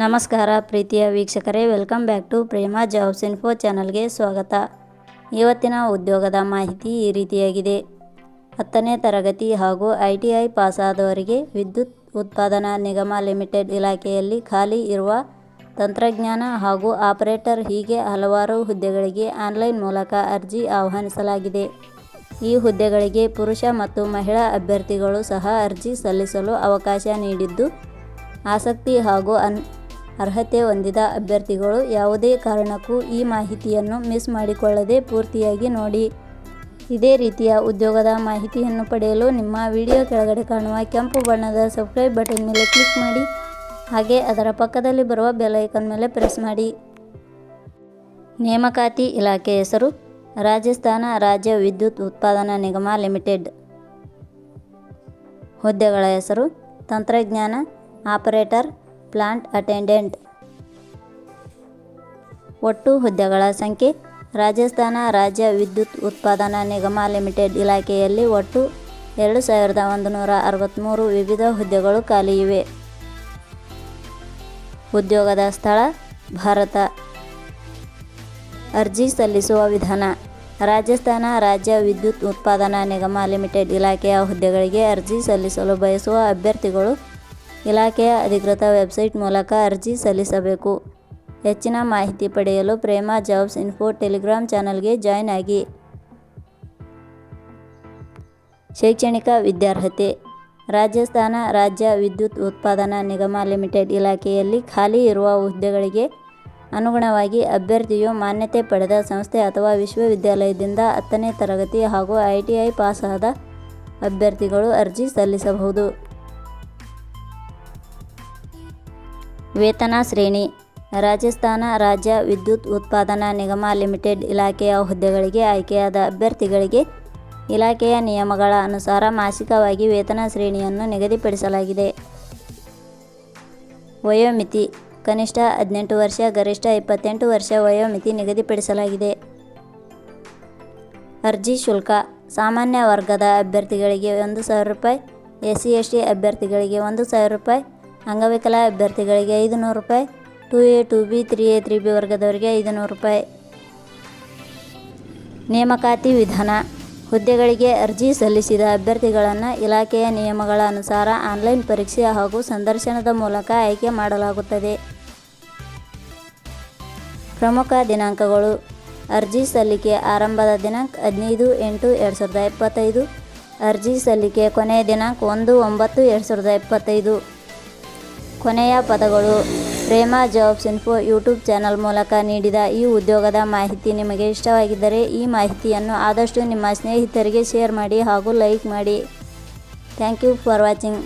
ನಮಸ್ಕಾರ ಪ್ರೀತಿಯ ವೀಕ್ಷಕರೇ welcome back to Prema jobs info ಚಾನಲ್ಗೆ ಸ್ವಾಗತ. ಇವತ್ತಿನ ಉದ್ಯೋಗದ ಮಾಹಿತಿ ಈ ರೀತಿಯಾಗಿದೆ. ಹತ್ತನೇ ತರಗತಿ ಹಾಗೂ ಐ ಟಿ ಐ ಪಾಸಾದವರಿಗೆ ವಿದ್ಯುತ್ ಉತ್ಪಾದನಾ ನಿಗಮ ಲಿಮಿಟೆಡ್ ಇಲಾಖೆಯಲ್ಲಿ ಖಾಲಿ ಇರುವ ತಂತ್ರಜ್ಞಾನ ಹಾಗೂ ಆಪರೇಟರ್ ಹೀಗೆ ಹಲವಾರು ಹುದ್ದೆಗಳಿಗೆ ಆನ್ಲೈನ್ ಮೂಲಕ ಅರ್ಜಿ ಆಹ್ವಾನಿಸಲಾಗಿದೆ. ಈ ಹುದ್ದೆಗಳಿಗೆ ಪುರುಷ ಮತ್ತು ಮಹಿಳಾ ಅಭ್ಯರ್ಥಿಗಳು ಸಹ ಅರ್ಜಿ ಸಲ್ಲಿಸಲು ಅವಕಾಶ ನೀಡಿದ್ದು, ಆಸಕ್ತಿ ಹಾಗೂ ಅನ್ ಅರ್ಹತೆ ಹೊಂದಿದ ಅಭ್ಯರ್ಥಿಗಳು ಯಾವುದೇ ಕಾರಣಕ್ಕೂ ಈ ಮಾಹಿತಿಯನ್ನು ಮಿಸ್ ಮಾಡಿಕೊಳ್ಳದೆ ಪೂರ್ತಿಯಾಗಿ ನೋಡಿ. ಇದೇ ರೀತಿಯ ಉದ್ಯೋಗದ ಮಾಹಿತಿಯನ್ನು ಪಡೆಯಲು ನಿಮ್ಮ ವಿಡಿಯೋ ಕೆಳಗಡೆ ಕಾಣುವ ಕೆಂಪು ಬಣ್ಣದ ಸಬ್ಸ್ಕ್ರೈಬ್ ಬಟನ್ ಮೇಲೆ ಕ್ಲಿಕ್ ಮಾಡಿ. ಹಾಗೆ ಅದರ ಪಕ್ಕದಲ್ಲಿ ಬರುವ ಬೆಲೈಕನ್ ಮೇಲೆ ಪ್ರೆಸ್ ಮಾಡಿ. ನೇಮಕಾತಿ ಇಲಾಖೆ ಹೆಸರು, ರಾಜಸ್ಥಾನ ರಾಜ್ಯ ವಿದ್ಯುತ್ ಉತ್ಪಾದನಾ ನಿಗಮ ಲಿಮಿಟೆಡ್. ಹುದ್ದೆಗಳ ಹೆಸರು, ತಂತ್ರಜ್ಞಾನ, ಆಪರೇಟರ್ ಪ್ಲಾಂಟ್ ಅಟೆಂಡೆಂಟ್. ಒಟ್ಟು ಹುದ್ದೆಗಳ ಸಂಖ್ಯೆ, ರಾಜಸ್ಥಾನ ರಾಜ್ಯ ವಿದ್ಯುತ್ ಉತ್ಪಾದನಾ ನಿಗಮ ಲಿಮಿಟೆಡ್ ಇಲಾಖೆಯಲ್ಲಿ ಒಟ್ಟು ಎರಡು ಸಾವಿರದ ಒಂದು ನೂರ ಅರವತ್ತ್ಮೂರು ವಿವಿಧ ಹುದ್ದೆಗಳು ಖಾಲಿ ಇವೆ. ಉದ್ಯೋಗದ ಸ್ಥಳ, ಭಾರತ. ಅರ್ಜಿ ಸಲ್ಲಿಸುವ ವಿಧಾನ, ರಾಜಸ್ಥಾನ ರಾಜ್ಯ ವಿದ್ಯುತ್ ಉತ್ಪಾದನಾ ನಿಗಮ ಲಿಮಿಟೆಡ್ ಇಲಾಖೆಯ ಹುದ್ದೆಗಳಿಗೆ ಅರ್ಜಿ ಸಲ್ಲಿಸಲು ಬಯಸುವ ಅಭ್ಯರ್ಥಿಗಳು ಇಲಾಖೆಯ ಅಧಿಕೃತ ವೆಬ್ಸೈಟ್ ಮೂಲಕ ಅರ್ಜಿ ಸಲ್ಲಿಸಬೇಕು. ಹೆಚ್ಚಿನ ಮಾಹಿತಿ ಪಡೆಯಲು ಪ್ರೇಮ ಜಾಬ್ಸ್ ಇನ್ಫೋ ಟೆಲಿಗ್ರಾಮ್ ಚಾನಲ್ಗೆ ಜಾಯ್ನ್ ಆಗಿ. ಶೈಕ್ಷಣಿಕ ವಿದ್ಯಾರ್ಹತೆ, ರಾಜಸ್ಥಾನ ರಾಜ್ಯ ವಿದ್ಯುತ್ ಉತ್ಪಾದನಾ ನಿಗಮ ಲಿಮಿಟೆಡ್ ಇಲಾಖೆಯಲ್ಲಿ ಖಾಲಿ ಇರುವ ಹುದ್ದೆಗಳಿಗೆ ಅನುಗುಣವಾಗಿ ಅಭ್ಯರ್ಥಿಯು ಮಾನ್ಯತೆ ಪಡೆದ ಸಂಸ್ಥೆ ಅಥವಾ ವಿಶ್ವವಿದ್ಯಾಲಯದಿಂದ ಹತ್ತನೇ ತರಗತಿ ಹಾಗೂ ಐ ಟಿ ಐ ಪಾಸಾದ ಅಭ್ಯರ್ಥಿಗಳು ಅರ್ಜಿ ಸಲ್ಲಿಸಬಹುದು. ವೇತನ ಶ್ರೇಣಿ, ರಾಜಸ್ಥಾನ ರಾಜ್ಯ ವಿದ್ಯುತ್ ಉತ್ಪಾದನಾ ನಿಗಮ ಲಿಮಿಟೆಡ್ ಇಲಾಖೆಯ ಹುದ್ದೆಗಳಿಗೆ ಆಯ್ಕೆಯಾದ ಅಭ್ಯರ್ಥಿಗಳಿಗೆ ಇಲಾಖೆಯ ನಿಯಮಗಳ ಅನುಸಾರ ಮಾಸಿಕವಾಗಿ ವೇತನ ಶ್ರೇಣಿಯನ್ನು ನಿಗದಿಪಡಿಸಲಾಗಿದೆ. ವಯೋಮಿತಿ, ಕನಿಷ್ಠ ಹದಿನೆಂಟು ವರ್ಷ, ಗರಿಷ್ಠ ಇಪ್ಪತ್ತೆಂಟು ವರ್ಷ ವಯೋಮಿತಿ ನಿಗದಿಪಡಿಸಲಾಗಿದೆ. ಅರ್ಜಿ ಶುಲ್ಕ, ಸಾಮಾನ್ಯ ವರ್ಗದ ಅಭ್ಯರ್ಥಿಗಳಿಗೆ ಒಂದು ಸಾವಿರ ರೂಪಾಯಿ ಎಸ್ ಸಿ ಎಸ್ ಟಿ ಅಭ್ಯರ್ಥಿಗಳಿಗೆ ಒಂದು ಸಾವಿರ ರೂಪಾಯಿ ಅಂಗವಿಕಲ ಅಭ್ಯರ್ಥಿಗಳಿಗೆ ಐದು ನೂರು ರೂಪಾಯಿ two A two B three A three B ವರ್ಗದವರಿಗೆ ಐದು ನೂರು ರೂಪಾಯಿ. ನೇಮಕಾತಿ ವಿಧಾನ. ಹುದ್ದೆಗಳಿಗೆ ಅರ್ಜಿ ಸಲ್ಲಿಸಿದ ಅಭ್ಯರ್ಥಿಗಳನ್ನು ಇಲಾಖೆಯ ನಿಯಮಗಳ ಅನುಸಾರ ಆನ್ಲೈನ್ ಪರೀಕ್ಷೆ ಹಾಗೂ ಸಂದರ್ಶನದ ಮೂಲಕ ಆಯ್ಕೆ ಮಾಡಲಾಗುತ್ತದೆ. ಪ್ರಮುಖ ದಿನಾಂಕಗಳು. ಅರ್ಜಿ ಸಲ್ಲಿಕೆ ಆರಂಭದ ದಿನಾಂಕ ಹದಿನೈದು ಎಂಟು ಎರಡು ಸಾವಿರದ ಇಪ್ಪತ್ತೈದು. ಅರ್ಜಿ ಸಲ್ಲಿಕೆ ಕೊನೆಯ ದಿನಾಂಕ ಒಂದು ಒಂಬತ್ತು ಎರಡು ಸಾವಿರದ ಇಪ್ಪತ್ತೈದು. ಕೊನೆಯ ಪದಗಳು Prema jobs info YouTube channel ಮೂಲಕ ನೀಡಿದ ಈ ಉದ್ಯೋಗದ ಮಾಹಿತಿ ನಿಮಗೆ ಇಷ್ಟವಾಗಿದ್ದರೆ ಈ ಮಾಹಿತಿಯನ್ನು ಆದಷ್ಟು ನಿಮ್ಮ ಸ್ನೇಹಿತರಿಗೆ ಶೇರ್ ಮಾಡಿ ಹಾಗೂ ಲೈಕ್ ಮಾಡಿ. Thank you for watching.